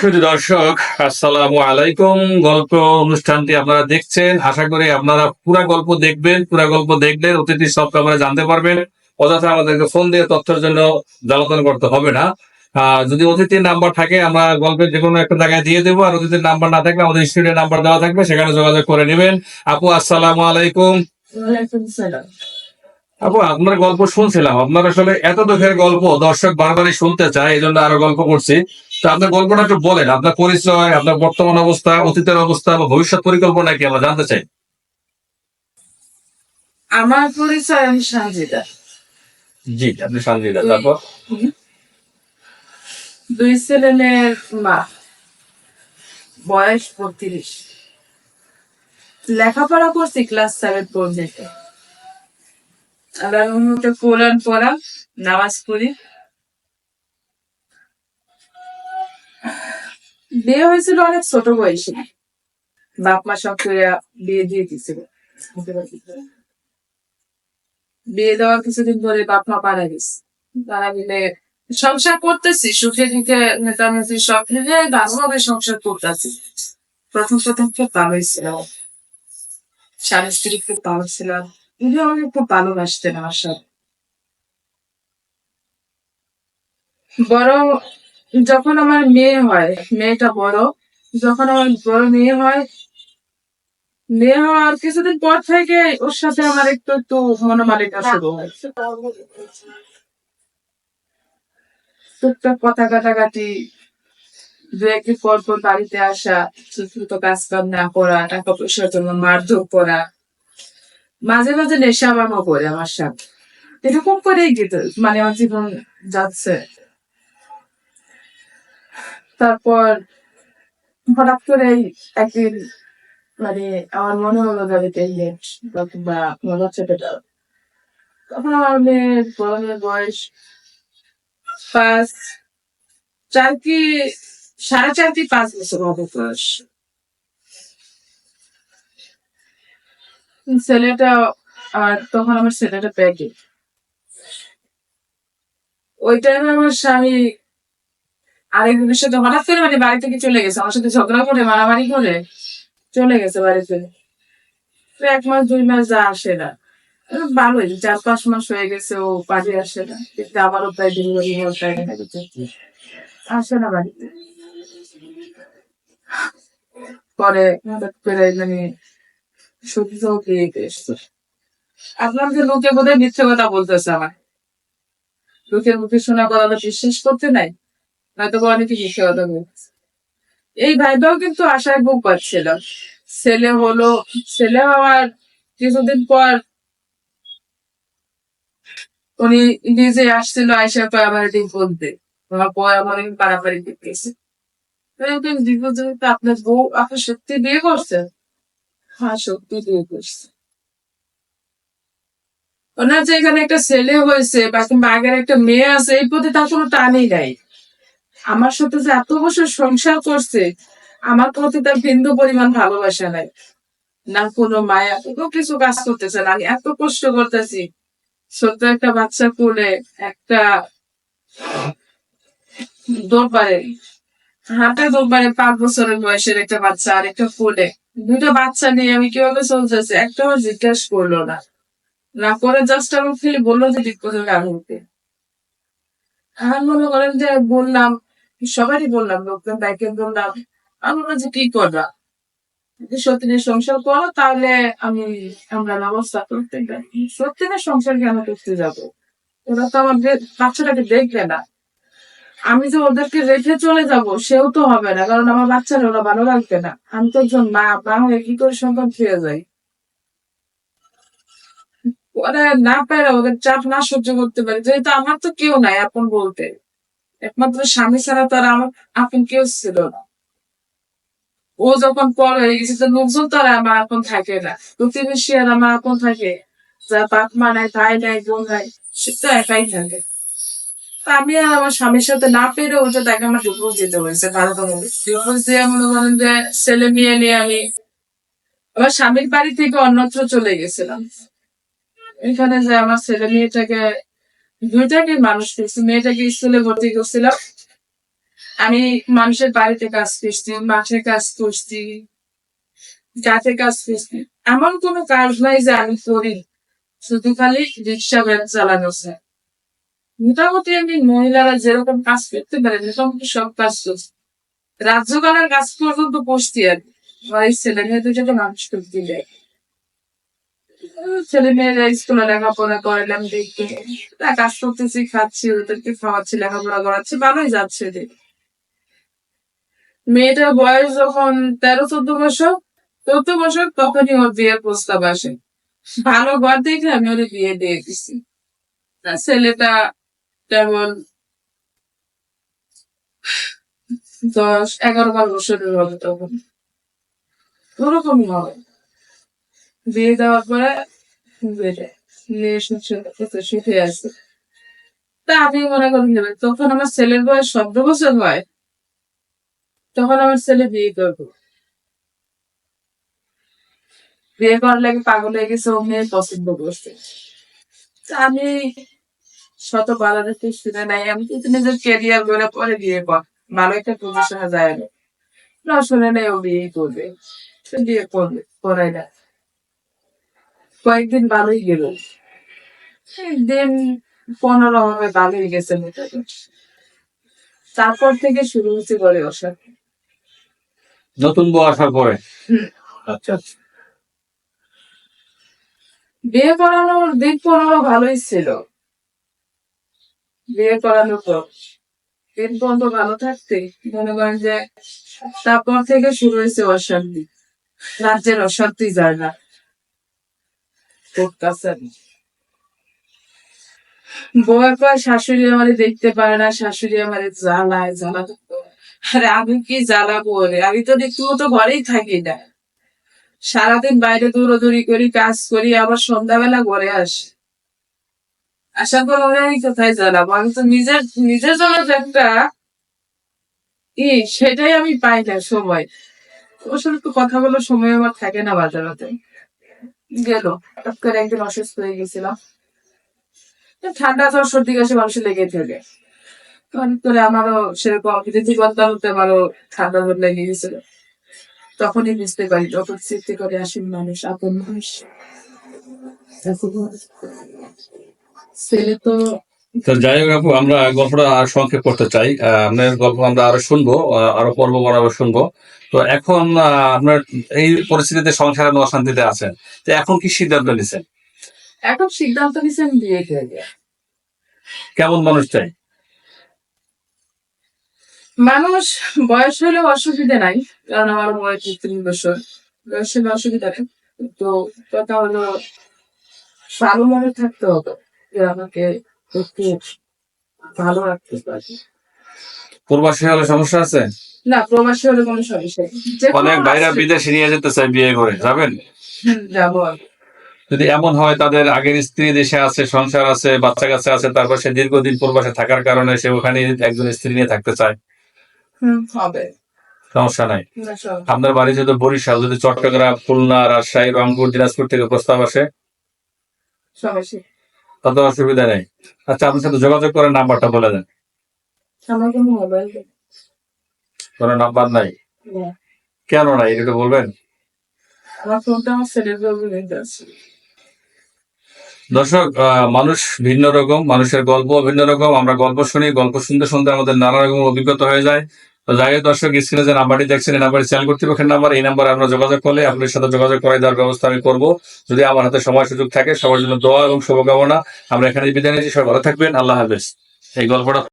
শুধু দর্শক, আসসালামু আলাইকুম। গল্প অনুষ্ঠানটি আপনারা দেখছেন। আশা করি আপনারা পুরা গল্প দেখবেন, পুরা গল্প দেখলে অতিথি সবকে আপনারা জানতে পারবেন। অযথা আমাদেরকে ফোন দিয়ে তথ্যের জন্য জ্বালাতন করতে হবে না। যদি অতিথির নাম্বার থাকে, আমরা গল্পের যে কোনো একটা জায়গায় দিয়ে দেবো। আর অতিথির নাম্বার না থাকলে আমাদের স্টুডিও নাম্বার দেওয়া থাকবে, সেখানে যোগাযোগ করে নেবেন। আপু, আসসালামু আলাইকুম। আপু আপনার গল্প শুনছিলাম। আপনার আসলে এত দুঃখের গল্প দর্শক বারবারই শুনতে চায় এই জন্য আরও গল্প করছি। তো আপনার গল্পটা একটু বলেন আপনার পরিচয় আপনার বর্তমান অবস্থা অতীতের অবস্থা বা ভবিষ্যৎ পরিকল্পনা কি আমরা জানতে চাই? আমার পরিচয় আমি সঞ্জিতা জি আপনি সঞ্জিতা তারপর? দুই ছেলে মেয়ের মা বয়স বত্রিশ। লেখাপড়া করছি ক্লাস সেভেন পর্যন্ত। আল্লাহ কোরআন পড়া, নামাজ পড়ি। বিয়ে হয়েছিল অনেক ছোট বয়সে। বাপ মা সব বিয়ে দিয়ে দিয়েছিল। বিয়ে দেওয়ার কিছুদিন পরে বাপ মা মারা গেছে। তারা মিলে সংসার করতেছি, সুখে থেকে নেতানেতি সব থেকে দারুণভাবে সংসার করতেছি। প্রথম প্রথম খুব ভালোই ছিল স্বামী স্ত্রী খুব ভালো ছিল উনি আমাকে খুব ভালোবাসতেন আমার সাথে। বড় যখন আমার মেয়ে হয়, মেয়েটা বড়, যখন আমার বড় মেয়ে হয়, মেয়ে হওয়ার কিছুদিন পর থেকে ওর সাথে আমার একটু একটু মনোমালিন্য শুরু হয়। টুকটাক কথা কাটাকাটি, দু একদিন পর পর বাড়িতে আসা ছোট কাজ কাম না করা, টাকা পয়সার জন্য মারধর করা মাঝে মাঝে নেশা আমারও করে, আমার সাথে এরকম করেই গেছে মানে আমার জীবন যাচ্ছে। তারপর হঠাৎ করে একদিন মানে আমার মনে হলো গাড়িতে লেট বা মনে হচ্ছে পেটা তখন আমার মেয়ের বড় বয়স পাঁচ, চার কি সাড়ে চার কি পাঁচ বছর হবে ছেলেটা, আর তখন আমার ছেলেটা প্যাকে ওই টাইমে আমার স্বামী আরেকজনের সাথে হঠাৎ করে মানে বাড়ি থেকে চলে গেছে, আমার সাথে ঝগড়া করে, মারামারি করে চলে গেছে বাড়িতে। এক মাস, দুই মাস যা আসে না। ভালোই চার পাঁচ মাস হয়ে গেছে, ও বাড়ি আসে না। কিন্তু আমারও প্রায় ডেলিভারি আসে না বাড়িতে। পরে করে মানে সত্যি দিয়ে এসছে আপনার যে লোকে বোধহয় মিথ্যে কথা বলতেছে আমার লোকের মুখে শোনা কথা বিশ্বাস করতে নাই নয়তো অনেকে মিথ্যে কথা এই ভাইটাও কিন্তু আশায় বুক পাচ্ছিল। ছেলে হলো, ছেলে হওয়ার কিছুদিন পর উনি নিজে আসছিল আয়সা পর আমার এদিন বলতে আমার পর আমার পাড়াপাড়ি দেখতেছে আপনার বউ আপনার সত্যি বিয়ে করছে হ্যাঁ সত্যি বিয়ে করছে ওনার যে এখানে একটা ছেলে হয়েছে বা কিংবা আগের একটা মেয়ে আছে এই প্রতি তার কোনো টানই নাই। আমার সাথে যে এত বছর সংসার করছে, আমার প্রতি তার বিন্দু পরিমাণ ভালোবাসা নাই। না কোনো মায়া, কোনো কিছু কাজ করতেছে না। আমি এত কষ্ট করতেছি। ছোট্ট একটা বাচ্চা কোলে একটা দোপারে হাতে দোপারে পাঁচ বছরের বয়সের একটা বাচ্চা আর একটা কোলে। দুটো বাচ্চা নিয়ে আমি কীভাবে চলতেছি একটা আমার জিজ্ঞেস করল না। না করে জাস্ট আমার খালি বলল যে ঠিক করে আনতে আমি মনে করেন যে বললাম, সবারই বললাম, লোকজন বাইকে বললাম, আমি বললাম যে কি করবা? সত্যিনের সংসার করো, তাহলে আমি, আমরা ব্যবস্থা করতে সত্যিনের সংসার কেন করতে যাব? ওরা তো আমার বাচ্চাটাকে দেখবে না। আমি যে ওদেরকে রেখে চলে যাব, সেও তো হবে না, কারণ আমার বাচ্চারা ওরা ভালো লাগবে না। আমি তো একজন মা মা হয়ে কি করে সন্তান ফিরে যাই ওরা না পারে ওদের চাপ না সহ্য করতে পারে, যেহেতু আমার তো কেউ নাই আপন বলতে। একমাত্র স্বামী ছাড়া তো আর আমার আপন কেউ ছিল না। ও যখন পর হয়ে গেছে তো লোকজন তো আর আমার আপন থাকে না। প্রতিবেশী আর আমার আপন থাকে, যা বাপ মা নাই, ভাই নাই, বোন নাই, সে তো একাই থাকে। আমি আর আমার স্বামীর সাথে না পেরে ওটা তাকে আমার ডিভোর্স দিতে হয়েছে করে ডিভোর্স দিয়ে মনে করেন যে ছেলে মেয়ে নিয়ে আমি আমার স্বামীর বাড়ি থেকে অন্যত্র চলে গেছিলাম। এখানে যে আমার ছেলে মেয়েটাকে দুইটাকে মানুষ করছি মেয়েটাকে স্কুলে ভর্তি করছিলাম। আমি মানুষের বাড়িতে কাজ করছি, মাঠে কাজ করছি, গাছে কাজ করছি। এমন কোনো কাজ নাই যে আমি করি। শুধু খালি রিক্সা ভ্যান চালানো স্যার মোটামুটি আমি মহিলারা যেরকম কাজ করতে পারে মোটামুটি সব কাজ করছি রাজ্যপালের কাজ পর্যন্ত বসছি আর। আমার ছেলে মেয়ে দুটো মানুষ করতে যায় ছেলে মেয়েরা স্কুলে লেখাপড়া করলাম দেখতে কাজ করতেছি, খাচ্ছি, ওদেরকে খাওয়াচ্ছি, লেখাপড়া করাচ্ছি, ভালোই যাচ্ছে দিন মেয়েটার বয়স যখন তেরো, চোদ্দ বছর চোদ্দ বছর তখনই ওর বিয়ের প্রস্তাব আসে। ভালো ঘর দেখে আমি ওর বিয়ে দিয়ে দিছি। ছেলেটা তেমন দশ, এগারো, বারো বছরের হবে তখন। ওরকমই হবে। বিয়ে দেওয়ার পরে বেড়ে তা আমি মনে করি নেবে তখন আমার ছেলের বয়স চোদ্দ বছর হয়, তখন আমার ছেলে বিয়ে করব। বিয়ে করার লাগে পাগল হয়ে গেছে ও মেয়ে পছন্দ করছে। আমি শত বাড়ানোর চেষ্টা নাই আমি কিন্তু নিজের ক্যারিয়ার করে পরে বিয়ে কর। ভালো একটা পজিশনে যায় না না শুনে নেই ও বিয়ে করবে। বিয়ে করবে করাই না। কয়েকদিন ভালোই গেল। দিন পনেরো হবে ভালোই গেছে তারপর থেকে শুরু হচ্ছে করে অসার নতুন বউ আসার পরে? আচ্ছা আচ্ছা। বিয়ে করানোর দিন পনেরো ভালোই ছিল। বিয়ে করানোর পর দিন পর্যন্ত ভালো থাকতে? মনে করেন যে তারপর থেকে শুরু হয়েছে অশান্তি। রাজ্যের অশান্তি যায় না। বউয়ের পর শাশুড়ি আমারে দেখতে পারে না, শাশুড়ি আমারে জ্বালায় জ্বালা আরে আমি কি জ্বালাবো রে? আমি তো দেখতে মতো ঘরেই থাকি না। সারাদিন বাইরে দৌড়াদৌড়ি করি, কাজ করি, আবার সন্ধ্যাবেলা ঘরে আসি। পর ওরা আমি কোথায় জ্বালাবো আমি তো নিজের নিজের জন্য একটা ই, সেটাই আমি পাই না সময়। সাথে তো কথা বলার সময় আমার থাকে না বাজারাতে গেল, হঠাৎ করে একদিন অসুস্থ হয়ে গেছিলাম। ঠান্ডা জ্বর, সর্দি, কাশি মানুষের লেগে থাকে। হঠাৎ করে আমারও সেরকম করতে হতে আমারও ঠান্ডা জ্বর লেগে গেছিল। তখনই বুঝতে পারি, যখন সৃষ্টি করে আসেন মানুষ, আপন মানুষ। ছেলে তো তো যাই হোক আপু আমরা গল্পটা আর সংক্ষেপ করতে চাই। আপনার গল্প আমরা আরও শুনব আরও পর্ব বরাবর শুনব। তো এখন আপনার এই পরিস্থিতিতে সংসারে অশান্তিতে আছেন। তো এখন কি সিদ্ধান্ত নিছেন? এখন সিদ্ধান্ত নিয়েছেন বিয়ে কেমন মানুষ চাই? মানুষ বয়স হলে অসুবিধা নাই কারণ আমার বয়স তিন বছর। বয়স হলে অসুবিধা নেই। তো কথা হলো ভালো মনে থাকতে হবে। আমাকে একটু ভালো রাখতে পারে। প্রবাসী হলে সমস্যা আছে? না প্রবাসী হলে কোনো সমস্যা নেই। অনেক বাইরা। বিদেশে নিয়ে যেতে চায় বিয়ে করে যাবেন? যাব। যদি এমন হয় তাদের আগের স্ত্রী দেশে আছে সংসার আছে বাচ্চা কাচ্চা আছে তারপর সে দীর্ঘদিন প্রবাসে থাকার কারণে সে ওখানে একজন স্ত্রী নিয়ে থাকতে চায়। হবে। সমস্যা নাই। আপনার বাড়ি যদি বরিশাল যদি চট্টগ্রাম খুলনা রাজশাহী রংপুর দিনাজপুর থেকে প্রস্তাব আসে। তাতে অসুবিধা নেই। আচ্ছা আপনার সাথে যোগাযোগ করার নাম্বারটা বলে দেন। আমার কোনো মোবাইল কোনো নাম্বার নাই? না। কেন নাই এটা বলবেন? আমার ফোনটা আমার ছেলের আছে দর্শক মানুষ ভিন্ন রকম মানুষের গল্প ভিন্ন রকম। আমরা গল্প শুনি গল্প শুনতে শুনতে আমাদের নানা রকম অভিজ্ঞতা হয়ে যায়। যাই হোক দর্শক স্ক্রিনে যে নাম্বারটি দেখছেন, এই নাম্বারে চ্যানেল কর্তৃপক্ষের নাম্বার এই নাম্বারে আমরা যোগাযোগ করলে আপনার সাথে যোগাযোগ করে দেওয়ার ব্যবস্থা আমি করব। যদি আমার হাতে সময় সুযোগ থাকে, সবার জন্য দোয়া এবং শুভকামনা। আমরা এখানে বিদায় নিয়েছি সবাই ভালো থাকবেন। আল্লাহ হাফেজ। এই গল্পটা